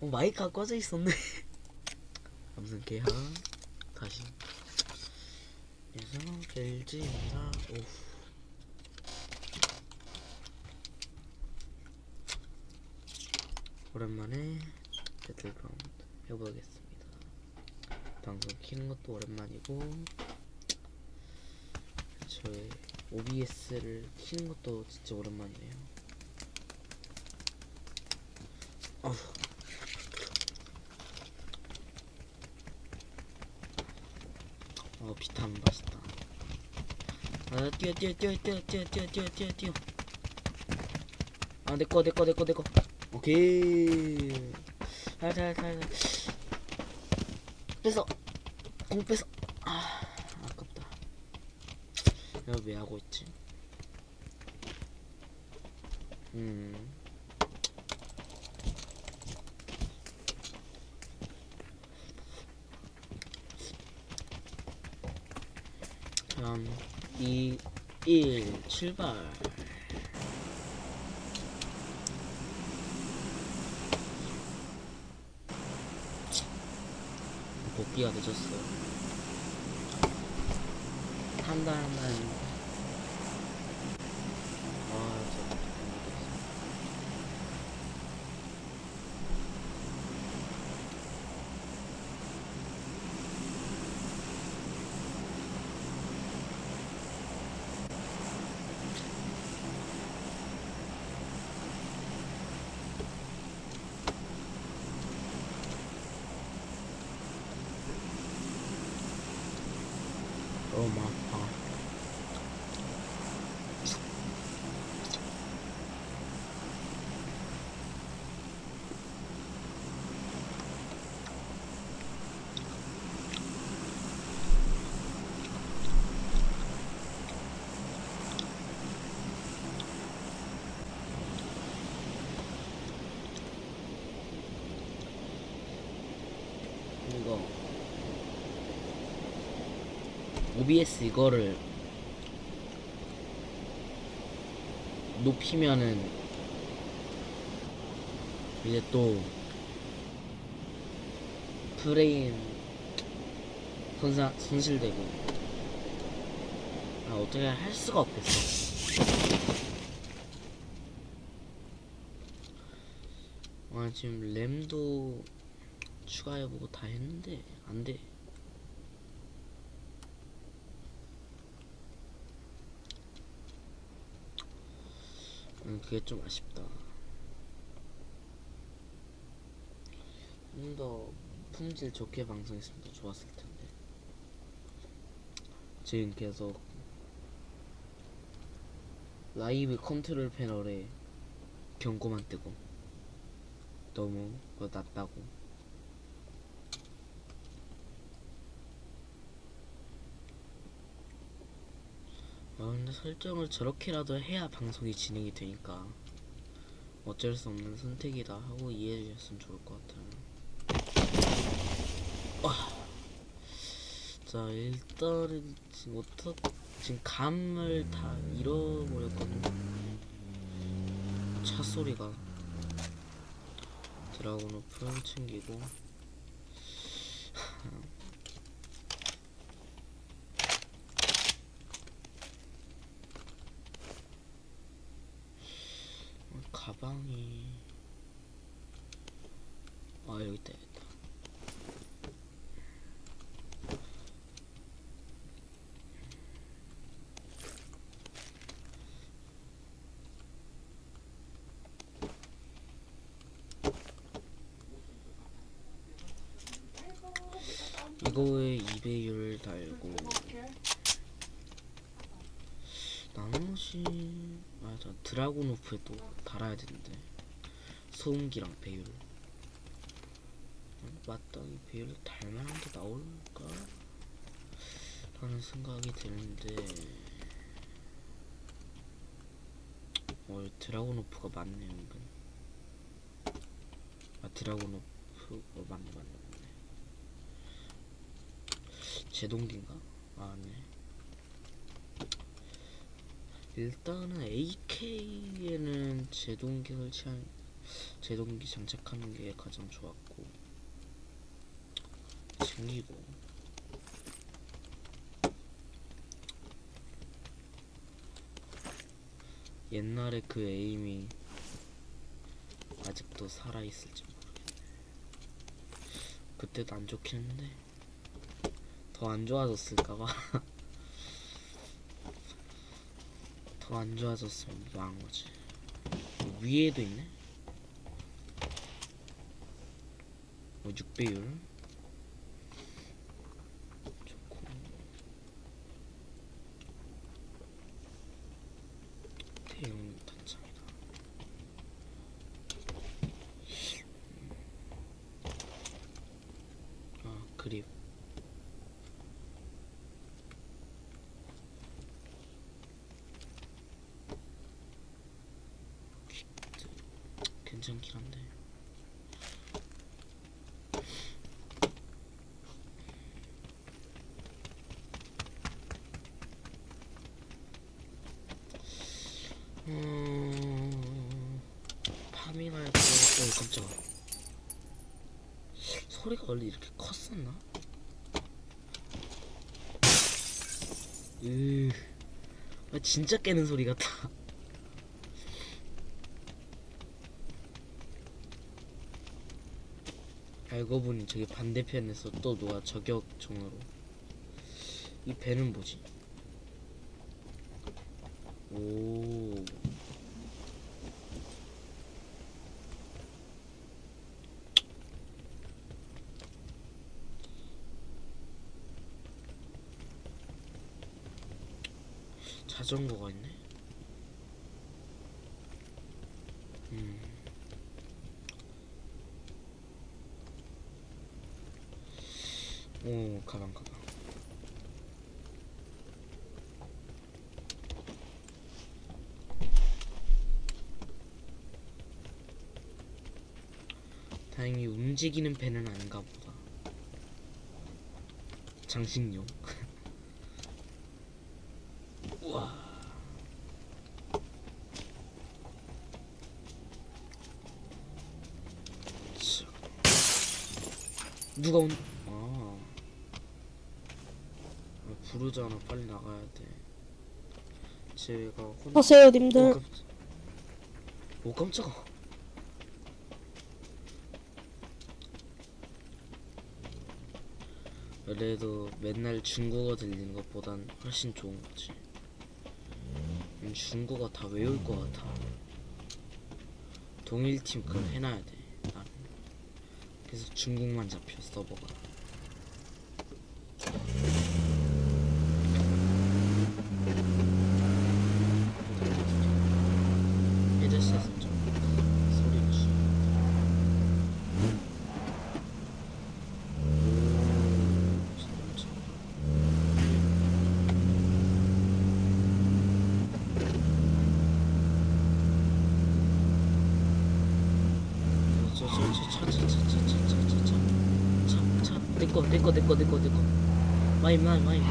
어, 마이크가 꺼져 있었네. 아무튼 개하 다시. 그래서 벨지입니다. 오. 오랜만에 배틀그라운드 해보겠습니다. 방송 키는 것도 오랜만이고 저의 OBS를 키는 것도 진짜 오랜만이에요. 어휴. 어 비타민 맛있다. 아 뛰어 뛰어 뛰어 뛰어 뛰어 뛰어 뛰어 뛰어 뛰어. 아 내꺼 내꺼 내꺼 내꺼. 오케이. 살살살. 뺏어. 공 뺏어. 아 아깝다. 내가 왜 하고 있지? 음 .3, 2, 1, 출발. 복귀가 늦었어요. 한 달만. oh my OBS 이거를 높이면은 이제 또 프레임 손사, 손실되고. 아 어떻게 할 수가 없겠어. 아 지금 램도 추가해보고 다 했는데 안돼 음, 그게 좀 아쉽다. 좀 더 품질 좋게 방송했으면 더 좋았을 텐데. 지금 계속 라이브 컨트롤 패널에 경고만 뜨고 너무 낮다고. 아 근데 설정을 저렇게라도 해야 방송이 진행이 되니까 어쩔 수 없는 선택이다 하고 이해해 주셨으면 좋을 것 같아요. 아. 자 일단은 지금 어떻 지금 감을 다 잃어버렸거든요. 차 소리가 드라곤을 풀 챙기고 어, 가방이 아 여기 있다 여기 있다 이거에 2배율 달고. 나머지 맞아 드라곤 오프에도 달아야 되는데. 소음기랑 배율. 어, 마땅히 배율 달만한 게 나올까? 라는 생각이 드는데. 어 드라곤 오프가 많네요 이건 아 드라곤 오프 어 맞네 맞네 맞네 제동기인가? 아 네. 일단은 AK에는 제동기 설치한 제동기 장착하는 게 가장 좋았고 챙기고 옛날에 그 에임이 아직도 살아있을지 모르겠네 그때도 안 좋긴 했는데 더 안 좋아졌을까봐. 더 안 좋아졌으면 망한 거지. 위에도 있네? 뭐 6배율 좋고 대형 탄창이다 아 그립 괜찮긴 한데 음... 파밍할 때, 어 깜짝아. 소리가 원래 이렇게 컸었나? 으, 아, 진짜 깨는 소리 같아. 알고 보니 저기 반대편에서 또 누가 저격총으로. 이 배는 뭐지? 오. 자전거가 있네 음 오, 가방, 가방. 다행히 움직이는 배는 아닌가 보다. 장식용. 우와. 자. 누가 온? 아. 아, 부르잖아. 빨리 나가야 돼. 제가 혼. 하세요, 오, 님들. 깜짝... 오 깜짝아. 그래도 맨날 중국어 들리는 것보단 훨씬 좋은 거지. 음, 중국어 다 외울 것 같아. 동일팀 그걸 해놔야 돼. 나는. 그래서 중국만 잡혀 서버가. 헤드셋은 좀 소리가 심. 저저저저저저저저저저저저 내꺼 내꺼 내꺼 내꺼 내꺼 마이 마이 마이 마이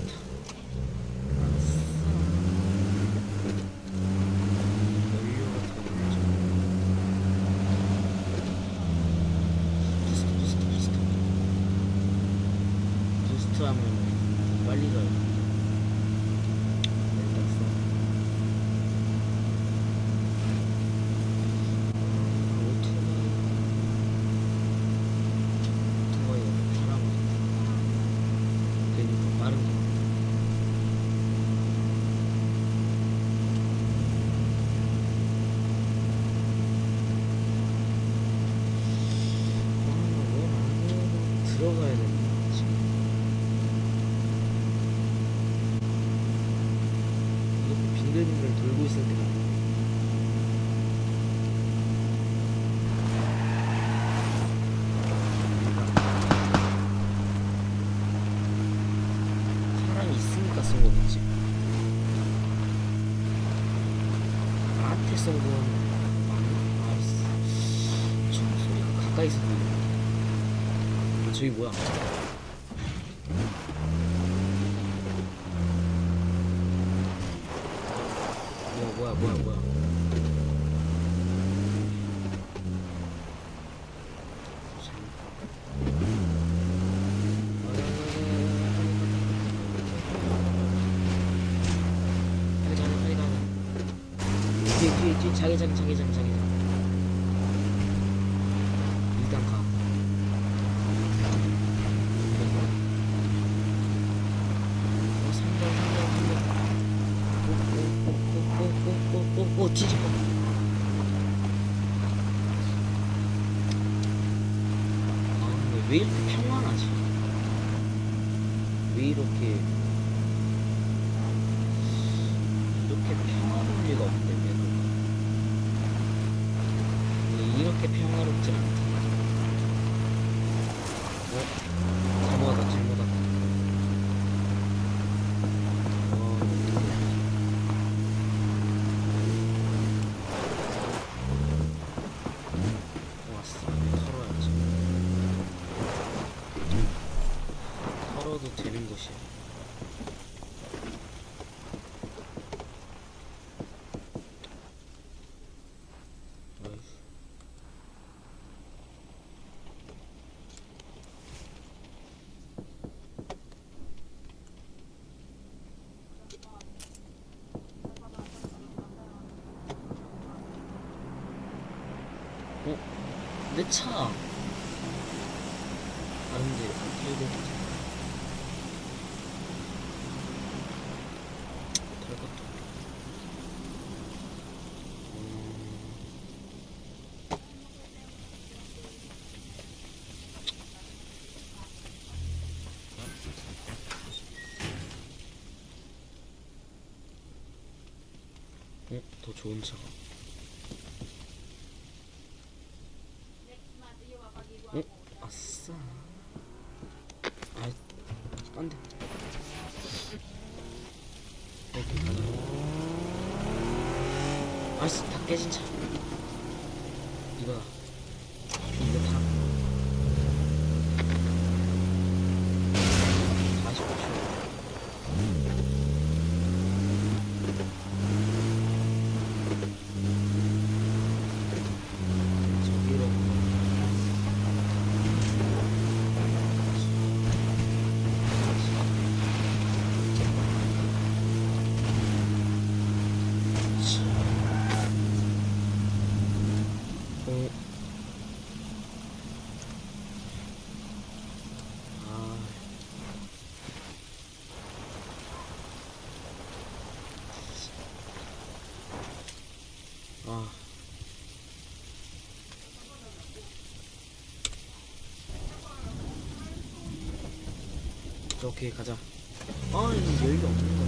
아 낯선 그런 아, 소리가 가까이서 들리네 저기 뭐야? 자기장 자기장 자기장. 일단 가. 어, 상점 상점 상점 오오오오오오오 뒤집어. 아 근데 왜 이렇게 평안하지? 왜 이렇게 이렇게 평화로울 리가 없는 이렇게 평화롭지 않다 어? 잘못 왔다 잘못 왔다 어, 왔어 털어야지 털어도 되는 곳이야 어휴. 어? 내 차! 다른 데 털고 가자. 털 것도 없고. 음... 어? 더 좋은 차가. 어? 아싸. 아, 안 돼. 이렇게 가자. 아싸, 다 깨진 차. 이거다. 이거 타. 45초. 저기로. 어. 아. 아. 오케이 가자. 아, 없는 거야.